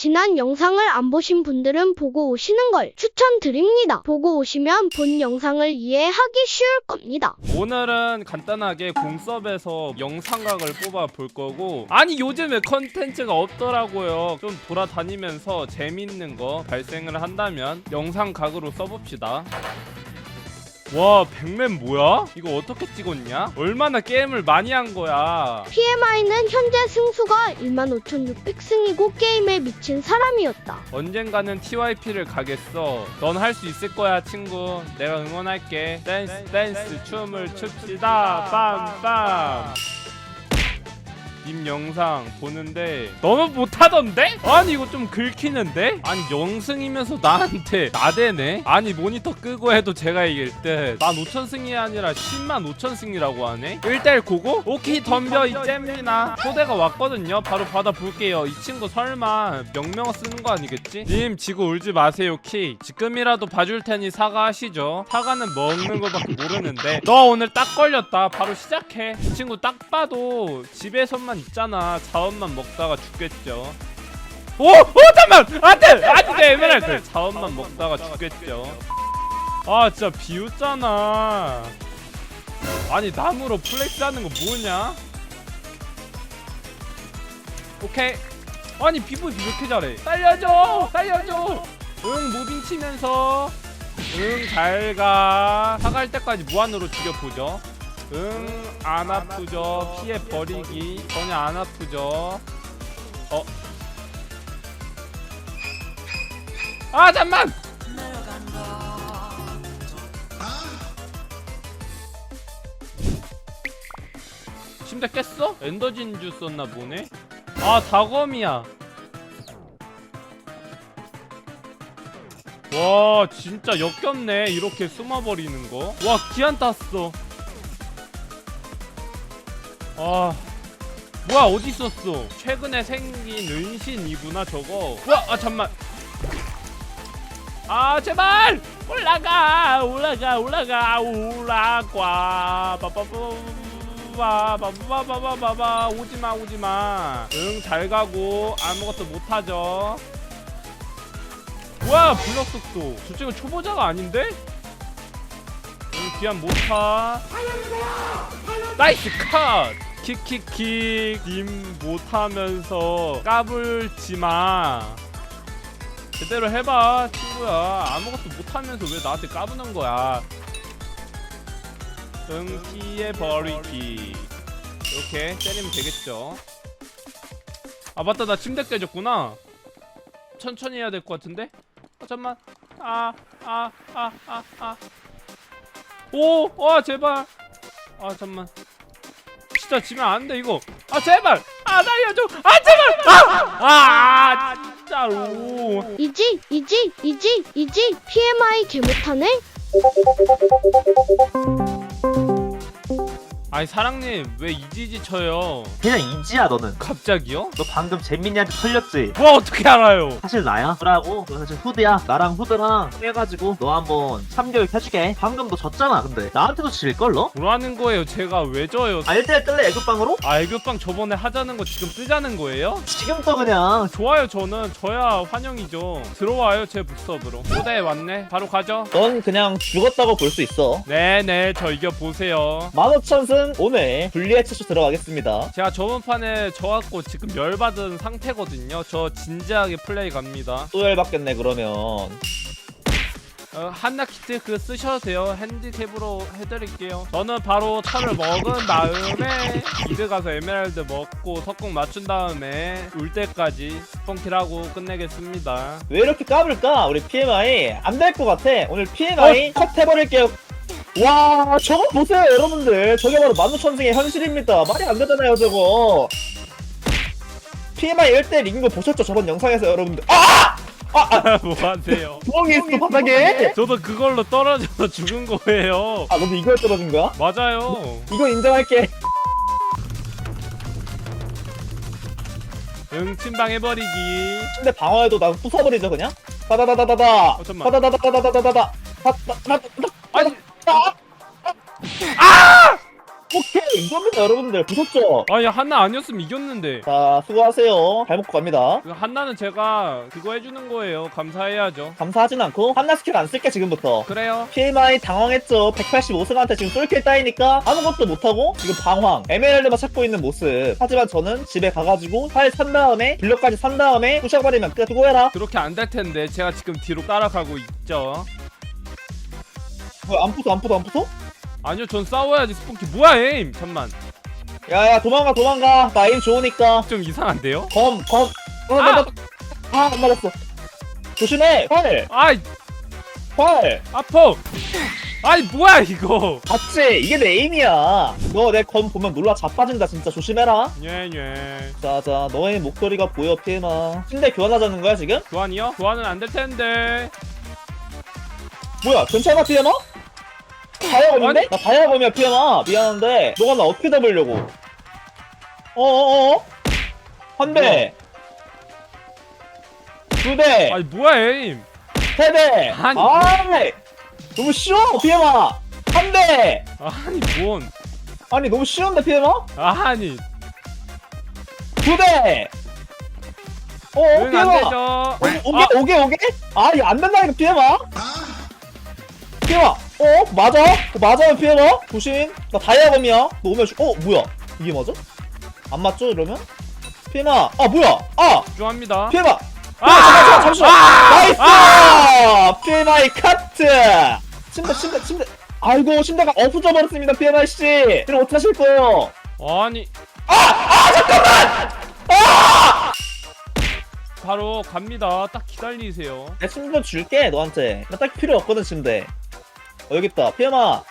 지난 영상을 안 보신 분들은 보고 오시는 걸 추천드립니다. 보고 오시면 본 영상을 이해하기 쉬울 겁니다. 오늘은 간단하게 공섭에서 영상각을 뽑아 볼 거고 아니 요즘에 컨텐츠가 없더라고요 좀 돌아다니면서 재밌는 거 발생을 한다면 영상각으로 써봅시다 와 백맨 뭐야? 이거 어떻게 찍었냐? 얼마나 게임을 많이 한 거야 PMI는 현재 승수가 15,600승이고 게임에 미친 사람이었다. 언젠가는 TYP를 가겠어 넌 할 수 있을 거야 친구 내가 응원할게 댄스 댄스 춤을 춥시다 빰빰 님 영상 보는데 너무 못하던데? 아니 이거 좀 긁히는데? 아니 영승이면서 나한테 나대네? 아니 모니터 끄고 해도 제가 이길 때 15,000승이 아니라 10만 5천승이라고 하네? 1대1 고고? 오케이 덤벼 이 잼미나 초대가 왔거든요 바로 받아볼게요 이 친구 설마 명명어 쓰는 거 아니겠지? 님 지구 울지 마세요 키 지금이라도 봐줄 테니 사과하시죠 사과는 먹는 거밖에 모르는데 너 오늘 딱 걸렸다 바로 시작해 이 친구 딱 봐도 집에서만 있잖아. 자원만 먹다가 죽겠죠. 오! 오 잠만! 안돼! 안돼! 에메랄드 자원만 먹다가 죽겠죠. 아 진짜 비웃잖아. 아니 나무로 플렉스 하는 거 뭐냐? 오케이. 아니 피부 이렇게 잘해. 살려줘! 살려줘! 응 무빙 치면서. 응 잘가. 사갈 때까지 무한으로 죽여보죠 응 안 아프죠. 피해 버리기. 전혀 안 아프죠. 어? 아 잠만! 침대 깼어? 엔더 진주 썼나 보네? 아 다검이야. 와 진짜 역겹네. 이렇게 숨어버리는 거와 기한 땄어 아 뭐야 어디 있었어? 최근에 생긴 은신이구나 저거. 와 아 잠만. 아 제발! 올라가 올라가 올라가. 올라가 빠빠빠빠빠빠빠빠빠 오지마 오지마. 응 잘 가고. 아무것도 못하죠. 뭐야 블럭 속도 저 친구 초보자가 아닌데? 응 귀한 못하 나이스 컷 킥킥킥 님 못하면서 까불지마. 제대로 해봐 친구야. 아무것도 못하면서 왜 나한테 까부는 거야? 응 피해 버리기. 이렇게 때리면 되겠죠. 아 맞다. 나 침대 깨졌구나. 천천히 해야 될 것 같은데? 어 잠만. 아 아 아 아아오와 제발. 아 잠만 진짜 지면 안 돼 이거. 아 제발! 아 날려줘! 아 제발! 아 아 아, 진짜로. 이지, 이지, 이지, 이지, PMI 개 못하네? 아니 사랑님 왜 이지지 쳐요? 그냥 이지야 너는. 갑자기요? 너 방금 재민이한테 털렸지? 뭐 어떻게 알아요? 사실 나야. 후라고. 너 사실 후드야. 나랑 후드랑 해가지고 너 한번 참교육 해주게. 방금 너 졌잖아 근데. 나한테도 질걸 너? 뭐라는 거예요? 제가 왜 져요? 아 1대1 뜰래 애교빵으로? 아 애교빵 저번에 하자는 거 지금 뜨자는 거예요? 지금부터 그냥. 좋아요 저는. 저야 환영이죠. 들어와요 제 북서브로. 초대해 왔네. 바로 가죠. 넌 그냥 죽었다고 볼 수 있어. 네네. 저 이겨보세요 15,000승 오늘 분리의 최초 들어가겠습니다. 제가 저번 판에 져갖고 지금 열받은 상태거든요 저 진지하게 플레이 갑니다 또 열받겠네 그러면. 어, 한나 키트 그 쓰셔도 돼요 핸디캡으로 해드릴게요 저는 바로 철을 먹은 다음에 미드 가서 에메랄드 먹고 석궁 맞춘 다음에 울 때까지 스폰킬하고 끝내겠습니다 왜 이렇게 까불까? 우리 PMI 안 될 것 같아. 오늘 PMI 컷 해버릴게요. 와 저거 보세요 여러분들. 저게 바로 만우천승의 현실입니다. 말이 안 되잖아요 저거. PMI 1대 이긴 거 보셨죠 저번 영상에서 여러분들? 아! 뭐 하세요? 구멍이 있어 바닥에? 저도 그걸로 떨어져서 죽은 거예요. 아 너도 이거에 떨어진 거야? 맞아요. 이거 인정할게. 응 침방 해버리기. 근데 방어해도 나 부숴버리죠 그냥? 다다다다다다. 어, 잠깐만. 다다다다다다다다. 다다다다다. 아니 오케이. 이겁니다 여러분들. 보셨죠? 아니 한나 아니었으면 이겼는데. 자 수고하세요. 잘 먹고 갑니다. 그 한나는 제가 그거 해주는 거예요. 감사해야죠. 감사하진 않고 한나 스킬 안 쓸게 지금부터. 그래요? PMI 당황했죠. 185승한테 지금 쏠킬 따이니까 아무것도 못하고 지금 방황. 에메랄드만 찾고 있는 모습. 하지만 저는 집에 가가지고 팔산 다음에 블럭까지 산 다음에 부셔버리면 끝. 수고해라. 그렇게 안 될 텐데 제가 지금 뒤로 따라가고 있죠 뭐야 안 부숴 안 부숴 안 부숴? 아니요 전 싸워야지 스폰키. 뭐야 에임? 잠만. 야야 도망가 도망가. 나 에임 좋으니까. 좀 이상한데요? 검검. 어, 아! 아, 안 맞았어. 조심해 활 아이. 활 아퍼. 아이 뭐야 이거. 봤지? 이게 내 에임이야. 너 내 검 보면 놀라 자빠진다 진짜. 조심해라. 녜녜. 자자 너의 목소리가 보여 피해마. 침대 교환하자는 거야 지금? 교환이요? 교환은 안 될 텐데. 뭐야 괜찮아 피해마? 다이아검인데? 나 다이아검이야 피해마 미안한데. 너가 나 어떻게 잡으려고? 어어어? 한대. 두대. 아니 뭐야 에임? 세대. 아니. 아이 너무 쉬워 피해마 한대. 아니 뭔? 아니 너무 쉬운데 피해마 아니. 두대. 어응 피해마 되죠. 오게 오게 오게? 아 이거 안 된다니까 피해마 피해마 어? 맞아? 어, 맞아요 피해마 조심. 나 다이아검이야. 너 오면 주... 어 뭐야? 이게 맞아? 안 맞죠 이러면? 피해마 아 뭐야? 아! 좋아합니다. 피해마 아! 잠시만 나이스! 피해마의 카트! 침대 침대 침대. 아이고 침대가 없어져 버렸습니다 피해마 씨. 그럼 어떡하실 거예요? 아니. 바로 갑니다. 딱 기다리세요. 내 침대 줄게 너한테. 나 딱 필요 없거든 침대 어 여기 있다 피해마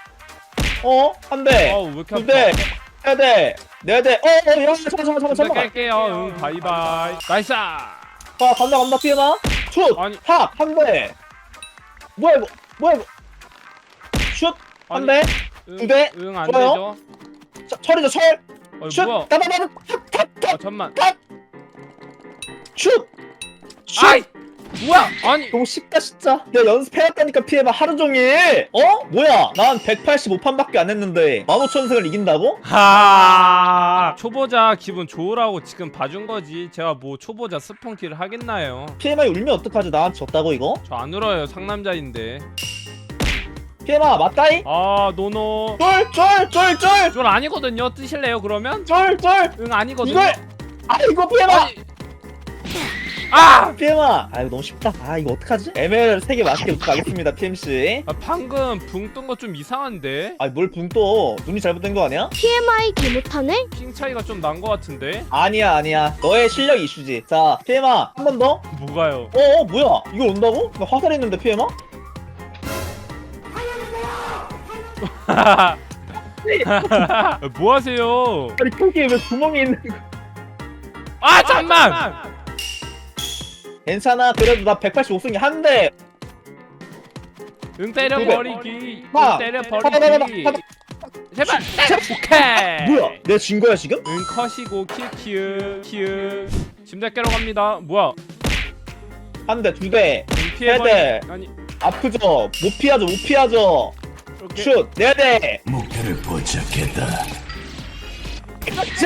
어? 한 대 아우 왜 이렇게 두 대, 아파 세 대, 네 대, 어, 어, 이런 잠깐, 잠깐, 잠깐, 잠깐. 깰게요 응 바이바이 나이스 자, 간다, 간다, 피해나. 슛, 아니. 탁, 한 대. 뭐야 이거, 뭐야 이거. 슛, 한 대. 두 대. 응안 좋아요. 되죠 자, 철이죠, 철. 아니 슛, 뭐야 따다다다, 탁, 탁, 아 탁, 잠만 슛. 슛. 아이 뭐야? 아니. 너무 쉽다 진짜 내가 연습해왔다니까 피해봐 하루 종일! 어? 뭐야? 난 185판밖에 안 했는데 15,000승을 이긴다고? 하. 초보자 기분 좋으라고 지금 봐준 거지. 제가 뭐 초보자 스폰키를 하겠나요? 피해마 울면 어떡하지? 나한테 졌다고 이거? 저 안 울어요. 상남자인데. 피해마 맞다이? 아 노노. 쫄, 쫄, 쫄, 쫄, 쫄 아니거든요. 뜨실래요 그러면? 쫄, 쫄. 응 아니거든요. 이걸! 아이고 피해마! 아니 아! 피엠아 아 이거 너무 쉽다 아 이거 어떡하지? 에메랄드 3개 맛있게 먹고 가겠습니다 PMC 아 방금 붕 뜬 거 좀 이상한데 아뭘 붕떠 눈이 잘못된 거 아니야? TMI 개 못하네? 핑 차이가 좀 난 거 같은데 아니야 아니야 너의 실력 이슈지 자 피엠아 한 번 더? 뭐가요 어어 뭐야 이걸 온다고? 나 화살 있는데 피엠아? 뭐 하세요 아니 거기에 왜 구멍이 있는 거 아 잠만 괜찮아. 그래도 나 185승이 한대. 응 때려 버리기. 응 하. 때려 버리기. 하나, 제발. 오케이 뭐야? 내가 진 거야 지금? 응 컷이고 키키으 키으 침대 깨러 갑니다. 뭐야? 한대 두대 응 피해 버리 세 아니. 아프죠? 못 피하죠 못 피하죠? 이렇게 슛 네대. 목표를 포착했다. 그렇지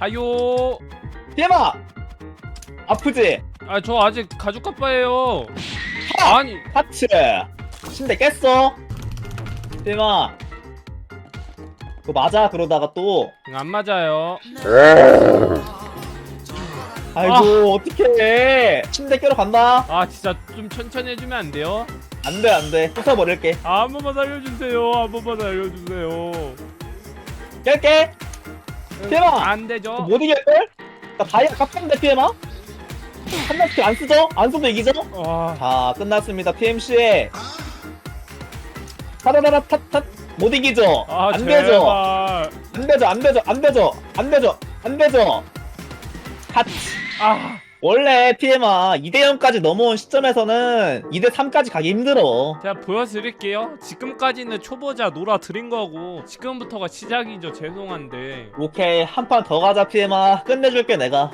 하요. 피엠아 아프지? 아 저 아직 가죽 가빠예요. 아니. 하츠 침대 깼어? 대마! 그거 맞아? 그러다가 또? 응, 안 맞아요. 아이고 어떡해. 침대 깨러 간다. 아 진짜 좀 천천히 해주면 안 돼요? 안돼 안돼. 부숴버릴게. 아, 한 번만 살려주세요. 한 번만 살려주세요. 깰게 응, 대박! 안 되죠 못 이길걸? 나 다이아 깝던데 피엠아 한 단씩 안 쓰죠? 안 써도 이기죠? 와 자 끝났습니다 PMC 타다다다 탓탓 못 이기죠? 아, 안 제발. 되죠? 안 되죠 안 되죠 안 되죠 안 되죠 안 되죠 하츠 아, 원래 PM아 2대0까지 넘어온 시점에서는 2대3까지 가기 힘들어. 제가 보여드릴게요. 지금까지는 초보자 놀아 드린 거고 지금부터가 시작이죠. 죄송한데. 오케이 한 판 더 가자 PM아. 끝내줄게 내가.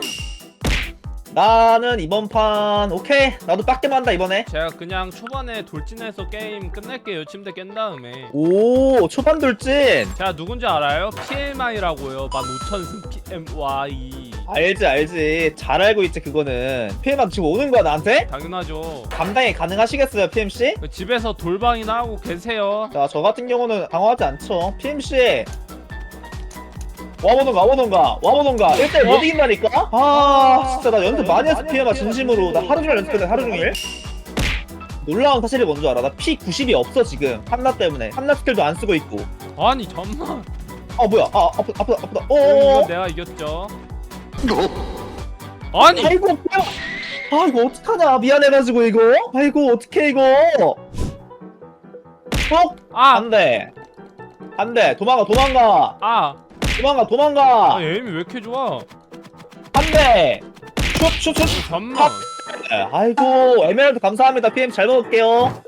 나는 이번 판 오케이. 나도 빡게만 한다 이번에. 제가 그냥 초반에 돌진해서 게임 끝낼게요. 침대 깬 다음에. 오 초반 돌진. 제가 누군지 알아요? PMI라고요. 15,000승 PMY 알지 알지. 잘 알고 있지 그거는. PM한테 지금 오는 거야 나한테? 당연하죠. 감당이 가능하시겠어요 PMC? 그 집에서 돌방이나 하고 계세요. 자 저 같은 경우는 당황하지 않죠. PMC 와보던가 와보던가 와보던가. 1대1 못 어? 이긴다니까? 아 진짜 나 연습 많이 했어 PM아 진심으로. 나 하루 종일 연습했네 하루 종일. 놀라운 사실이 뭔지 알아? 나 P90이 없어 지금. 한나 때문에. 한나 스킬도 안 쓰고 있고. 아니 잠만 아 뭐야? 아 아프다 아프다 아프다. 이건 어어어. 내가 이겼죠 아니. 아이고 뭐야? 아 이거 어떡하냐? 미안해가지고 이거. 아이고 어떡해 이거? 어? 아! 안돼. 안돼. 도망가 도망가. 아! 도망가 도망가. 아 에임이 왜 이렇게 좋아? 안돼. 슛슛슛. 잠만. 아이고 에메랄드 감사합니다. PM 잘 먹을게요.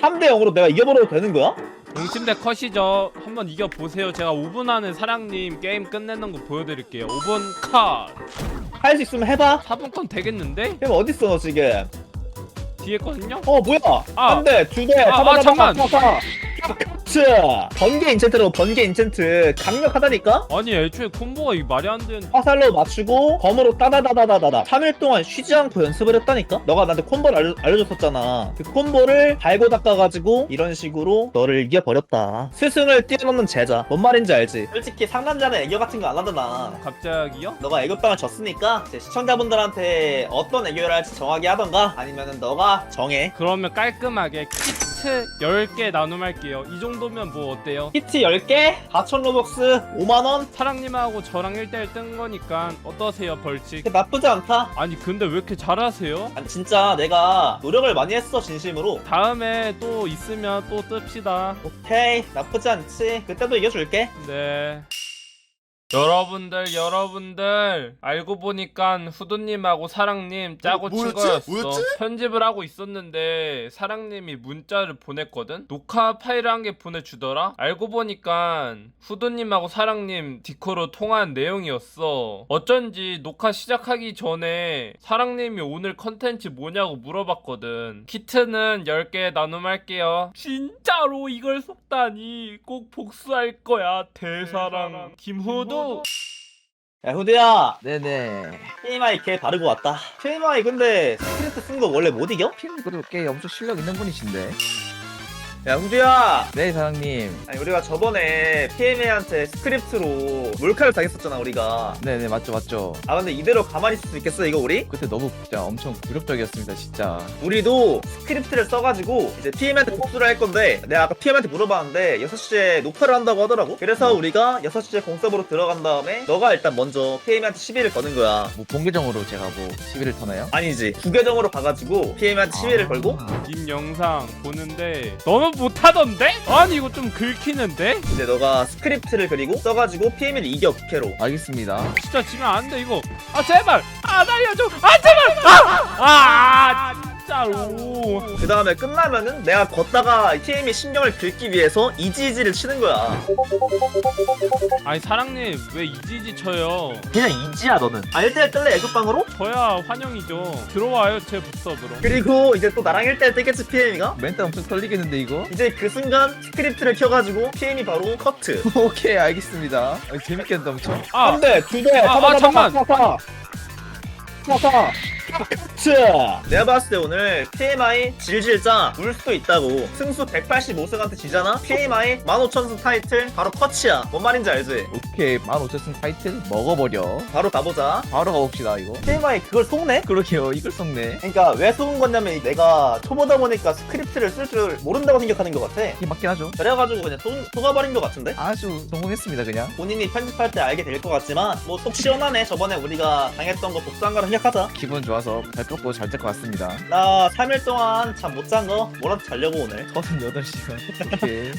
3대 0으로 내가 이겨버려도 되는 거야? 응침대 컷이죠. 한번 이겨보세요. 제가 5분 안에 사랑님 게임 끝내는 거 보여드릴게요. 5분 컷. 할 수 있으면 해봐. 4분 컷 되겠는데? PM 어딨어 너 지금? 뒤에 거든요? 어 뭐야? 아. 한대 두대. 아, 아, 잠만. 카 트 번개 인챈트로 번개 인챈트 강력하다니까? 아니 애초에 콤보가 이 말이 안 되는 화살로 맞추고 검으로 따다다다다다다. 3일 동안 쉬지 않고 연습을 했다니까? 너가 나한테 콤보를 알려, 알려줬었잖아. 그 콤보를 달고 닦아가지고 이런 식으로 너를 이겨버렸다. 스승을 뛰어넘는 제자. 뭔 말인지 알지? 솔직히 상남자는 애교 같은 거 안 하잖아 갑자기요? 너가 애교빵을 졌으니까 이제 시청자분들한테 어떤 애교를 할지 정하게 하던가? 아니면은 너가 정해. 그러면 깔끔하게 키트 10개 나눔할게요. 이 정도면 뭐 어때요? 히트 10개? 4천 로벅스 5만원? 사랑님하고 저랑 1대1 뜬 거니까 어떠세요 벌칙? 나쁘지 않다. 아니 근데 왜 이렇게 잘하세요? 아니 진짜 내가 노력을 많이 했어 진심으로. 다음에 또 있으면 또 뜹시다. 오케이. 나쁘지 않지. 그때도 이겨줄게. 네. 여러분들 여러분들. 알고 보니까 후드님하고 사랑님 짜고 친 뭐였지? 거였어. 뭐였지? 편집을 하고 있었는데 사랑님이 문자를 보냈거든? 녹화 파일 한개 보내주더라? 알고 보니까 후드님하고 사랑님 디코로 통화한 내용이었어. 어쩐지 녹화 시작하기 전에 사랑님이 오늘 컨텐츠 뭐냐고 물어봤거든. 키트는 10개 나눔할게요. 진짜로 이걸 속다니 꼭 복수할 거야 대사랑. 김후 드야 후드야 네네. PMI 걔 바르고 왔다 PMI 근데 스크립트 쓴거 원래 못 이겨? 핀 그래도 꽤 엄청 실력 있는 분이신데. 야 후드야 네 사장님. 아니 우리가 저번에 PMI한테 스크립트로 몰카를 당했었잖아 우리가 네네 맞죠 맞죠. 아 근데 이대로 가만히 있을 수 있겠어 이거 우리? 그때 너무 진짜 엄청 굴욕적이었습니다 진짜. 우리도 스크립트를 써가지고 이제 PM한테 복수를 할 건데 내가 아까 PM한테 물어봤는데 6시에 녹화를 한다고 하더라고 그래서 우리가 6시에 공섭으로 들어간 다음에 너가 일단 먼저 PM한테 시비를 거는 거야 뭐 본계정으로 제가 뭐 시비를 터나요? 아니지 부계정으로 가가지고 PM한테 시비를 아. 걸고 님 영상 보는데 너무 못하던데? 아니 이거 좀 긁히는데? 이제 너가 스크립트를 그리고 써가지고 PM을 이겨 국회로. 알겠습니다. 진짜 지면 안 돼 이거. 아 제발! 아 날려줘! 아 제발! 아아! 아, 진짜로 그 다음에 끝나면은 내가 걷다가 PM이 신경을 긁기 위해서 이지이지를 치는 거야 아니 사랑님 왜 이지지 쳐요 그냥 이지야 너는 아 1대1 뜰래 애교빵으로? 저야 환영이죠 들어와요 제 북서브로 그리고 이제 또 나랑 1대1 뜨겠지 PM이가? 멘트 엄청 털리겠는데 이거? 이제 그 순간 스크립트를 켜가지고 PM이 바로 커트 오케이 알겠습니다. 아, 재밌겠다 엄청. 아 한 대, 두 대, 아, 아, 잠만. 사 사. 츠 내가 봤을 때 오늘 PMI 질질 짜 울 수도 있다고 승수 185승한테 지잖아? PMI 15,000승 타이틀 바로 커치야 뭔 말인지 알지? 오케이 15,000승 타이틀 먹어버려. 바로 가보자 바로 가봅시다 이거. PMI 그걸 속네? 그러게요 이걸 썩네. 그러니까 왜 속은 거냐면 내가 초보다 보니까 스크립트를 쓸 줄 모른다고 생각하는 것 같아 이게 맞긴 하죠. 그래가지고 그냥 속, 속아버린 것 같은데? 아주 성공했습니다 그냥. 본인이 편집할 때 알게 될 것 같지만 뭐 속 시원하네 저번에 우리가 당했던 거 복수한 거랑 생각하자 기분 좋아서 잘 뽑고 잘 될 것 같습니다. 나 3일 동안 잠 못 잔거 몰아서 자려고 오늘 38시간. 오케이.